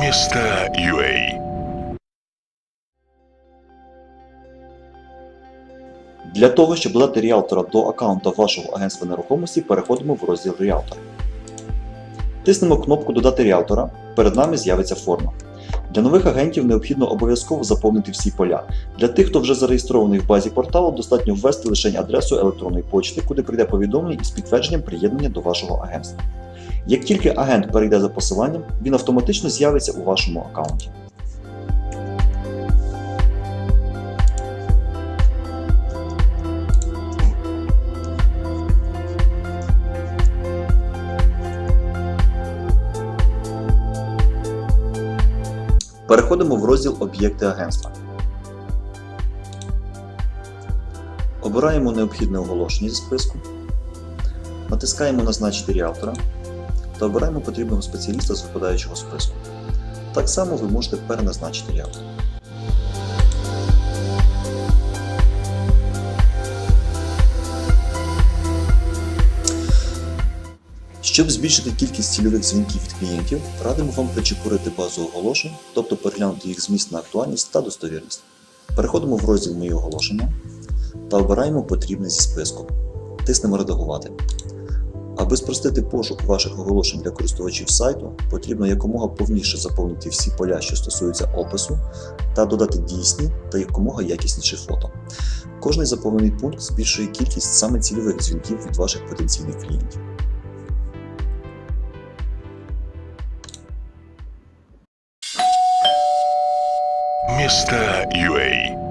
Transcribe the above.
Міста UA. Для того, щоб додати ріалтора до аккаунта вашого агентства нерухомості, переходимо в розділ Ріалтор. Тиснемо кнопку Додати ріалтора. Перед нами з'явиться форма. Для нових агентів необхідно обов'язково заповнити всі поля. Для тих, хто вже зареєстрований в базі порталу, достатньо ввести лише адресу електронної почти, куди прийде повідомлення із підтвердженням приєднання до вашого агентства. Як тільки агент перейде за посиланням, він автоматично з'явиться у вашому аккаунті. Переходимо в розділ Об'єкти агентства. Обираємо необхідне оголошення зі списку, натискаємо Назначити ріалтора та обираємо потрібного спеціаліста з випадаючого списку. Так само ви можете переназначити ріалтора. Щоб збільшити кількість цільових дзвінків від клієнтів, радимо вам причепурити базу оголошень, тобто переглянути їх зміст на актуальність та достовірність. Переходимо в розділ Мої оголошення та обираємо потрібне зі списку. Тиснемо Редагувати. Аби спростити пошук ваших оголошень для користувачів сайту, потрібно якомога повніше заповнити всі поля, що стосуються опису, та додати дійсні та якомога якісніші фото. Кожний заповнений пункт збільшує кількість саме цільових дзвінків від ваших потенційних клієнтів. Міста UA.